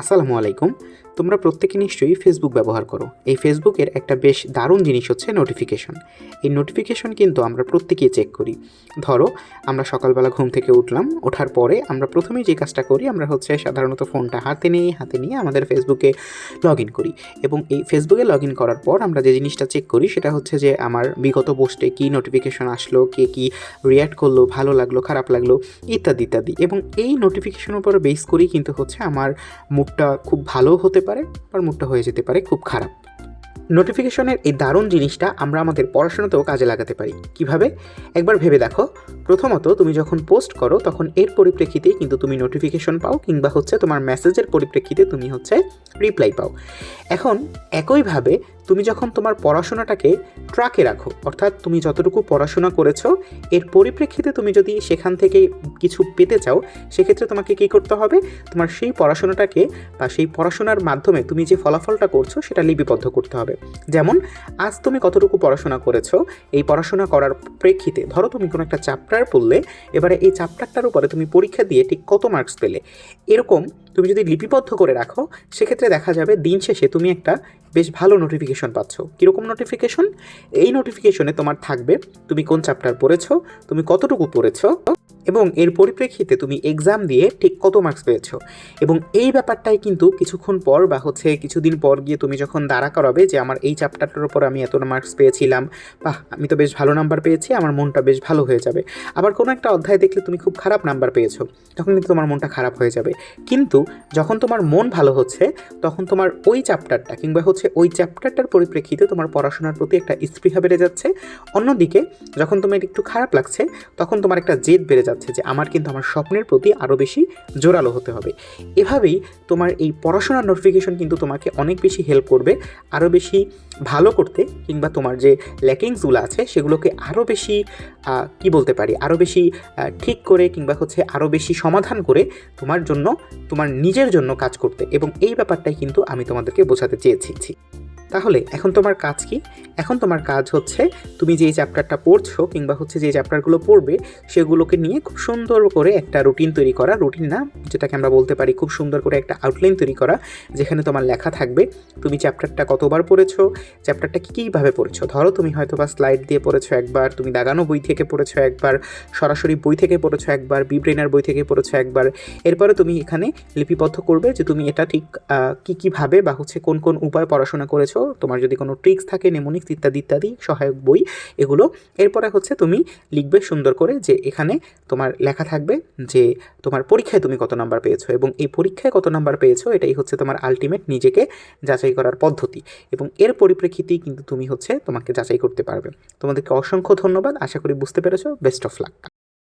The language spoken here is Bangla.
আসসালামু আলাইকুম। তোমরা প্রত্যেকে নিশ্চয়ই ফেসবুক ব্যবহার করো। এই ফেসবুকের একটা বেশ দারুণ জিনিস হচ্ছে নোটিফিকেশন এই নোটিফিকেশন কিন্তু আমরা প্রত্যেকেই চেক করি। ধরো, আমরা সকালবেলা ঘুম থেকে উঠলাম, ওঠার পরে আমরা প্রথমেই যে কাজটা করি, আমরা হচ্ছে সাধারণত ফোনটা হাতে নিয়ে হাতে নিয়ে আমাদের ফেসবুকে লগ ইন করি। এবং এই ফেসবুকে লগ ইন করার পর আমরা যে জিনিসটা চেক করি, সেটা হচ্ছে যে আমার বিগত পোস্টে কী নোটিফিকেশন আসলো, কে কী রিয়্যাক্ট করল, ভালো লাগল, খারাপ লাগল, ইত্যাদি ইত্যাদি। এবং এই নোটিফিকেশনের উপর বেস করেই কিন্তু হচ্ছে আমার মুডটা খুব ভালো হতে পারে আর মুডটা হয়ে যেতে পারে খুব খারাপ। নোটিফিকেশনের এই দারুণ জিনিসটা আমরা আমাদের পড়াশোনাতেও কাজে লাগাতে পারি। কীভাবে? একবার ভেবে দেখো। প্রথমত তুমি যখন পোস্ট করো, তখন এর পরিপ্রেক্ষিতেই কিন্তু তুমি নোটিফিকেশন পাও কিংবা হচ্ছে তোমার মেসেজের পরিপ্রেক্ষিতে তুমি হচ্ছে রিপ্লাই পাও। এখন একইভাবে তুমি যখন তোমার পড়াশোনাটাকে ট্রাকে রাখো, অর্থাৎ তুমি যতটুকু পড়াশোনা করেছ, এর পরিপ্রেক্ষিতে তুমি যদি সেখান থেকে কিছু পেতে চাও, সেক্ষেত্রে তোমাকে কী করতে হবে? তোমার সেই পড়াশোনাটাকে বা সেই পড়াশোনার মাধ্যমে তুমি যে ফলাফলটা করছ, সেটা লিপিবদ্ধ করতে হবে। যেমন, আজ তুমি কতটুকু পড়াশোনা করেছ, এই পড়াশোনা করার প্রেক্ষিতে, ধরো তুমি কোনো একটা চ্যাপ্টার পড়লে এবারে এই চ্যাপ্টারটার উপরে তুমি পরীক্ষা দিয়ে ঠিক কত মার্কস পেলে। এরকম তুমি যদি লিপিবদ্ধ করে রাখো, সেক্ষেত্রে দেখা যাবে দিন শেষে তুমি একটা বেশ ভালো নোটিফিকেশন পাচ্ছ। কীরকম নোটিফিকেশন এই নোটিফিকেশনে তোমার থাকবে, তুমি কোন চ্যাপ্টার পড়েছো, তুমি কতটুকু পড়েছো এবং এর পরিপ্রেক্ষিতে তুমি এক্সাম দিয়ে ঠিক কত মার্কস পেয়েছ। এবং এই ব্যাপারটাই কিন্তু কিছুক্ষণ পর বা হচ্ছে কিছুদিন পর গিয়ে তুমি যখন দাঁড়া করাবে যে আমার এই চ্যাপ্টারটার উপর আমি এত মার্কস পেয়েছিলাম, বাহ, আমি তো বেশ ভালো নাম্বার পেয়েছি, আমার মনটা বেশ ভালো হয়ে যাবে। আবার কোনো একটা অধ্যায় দেখলে তুমি খুব খারাপ নাম্বার পেয়েছ, তখন কিন্তু তোমার মনটা খারাপ হয়ে যাবে। কিন্তু যখন তোমার মন ভালো হচ্ছে, তখন তোমার ওই চ্যাপ্টারটা কিংবা হচ্ছে ওই চ্যাপ্টারটার পরিপ্রেক্ষিতে তোমার পড়াশোনার প্রতি একটা স্পৃহা বেড়ে যাচ্ছে। অন্যদিকে যখন তোমার একটু খারাপ লাগছে, তখন তোমার একটা জেদ বেড়ে যাচ্ছে। যে আমার কিন্তু আমার স্বপ্নের প্রতি আরও বেশি জোরালো হতে হবে। এভাবেই তোমার এই পড়াশোনার নোটিফিকেশন কিন্তু তোমাকে অনেক বেশি হেল্প করবে আরও বেশি ভালো করতে কিংবা তোমার যে ল্যাকিংসগুলো আছে সেগুলোকে আরও বেশি কি বলতে পারি আরও বেশি ঠিক করে কিংবা হচ্ছে আরও বেশি সমাধান করে তোমার জন্য, তোমার নিজের জন্য কাজ করতে। এবং এই ব্যাপারটাই কিন্তু আমি তোমাদেরকে বোঝাতে চেয়েছি। তাহলে এখন তোমার কাজ কি? এখন তোমার কাজ হচ্ছে তুমি যে চ্যাপ্টারটা পড়ছো কিংবা হচ্ছে যে চ্যাপ্টারগুলো পড়বে, সেগুলোকে নিয়ে খুব সুন্দর করে একটা রুটিন তৈরি করা। রুটিন না, যেটাকে আমরা বলতে পারি খুব সুন্দর করে একটা আউটলাইন তৈরি করা, যেখানে তোমার লেখা থাকবে, তুমি চ্যাপ্টারটা কতবার পড়েছো চ্যাপ্টারটা কী কীভাবে পড়েছো? ধরো তুমি হয়তো বা স্লাইড দিয়ে পড়েছো একবার, তুমি দাগানো বই থেকে পড়েছো একবার, সরাসরি বই থেকে পড়েছো একবার বিব্রেনার বই থেকে পড়েছো একবার, এরপরে তুমি এখানে লিপিবদ্ধ করবে যে তুমি এটা ঠিক কী কীভাবে বা হচ্ছে কোন কোন উপায় পড়াশোনা করেছ তোমার যদি কোনো ট্রিক্স থাকে নেমোনিক্স ইত্যাদি ইত্যাদি, সহায়ক বই, এগুলো। এরপরে হচ্ছে তুমি লিখবে সুন্দর করে যে এখানে তোমার লেখা থাকবে যে তোমার পরীক্ষায় তুমি কত নাম্বার পেয়েছ এবং এই পরীক্ষায় কত নাম্বার পেয়েছ, এটাই হচ্ছে তোমার আলটিমেট নিজেকে যাচাই করার পদ্ধতি। এবং এর পরিপ্রেক্ষিতেই কিন্তু তুমি হচ্ছে তোমাকে যাচাই করতে পারবে। তোমাদেরকে অসংখ্য ধন্যবাদ, আশা করি বুঝতে পেরেছ। Best of luck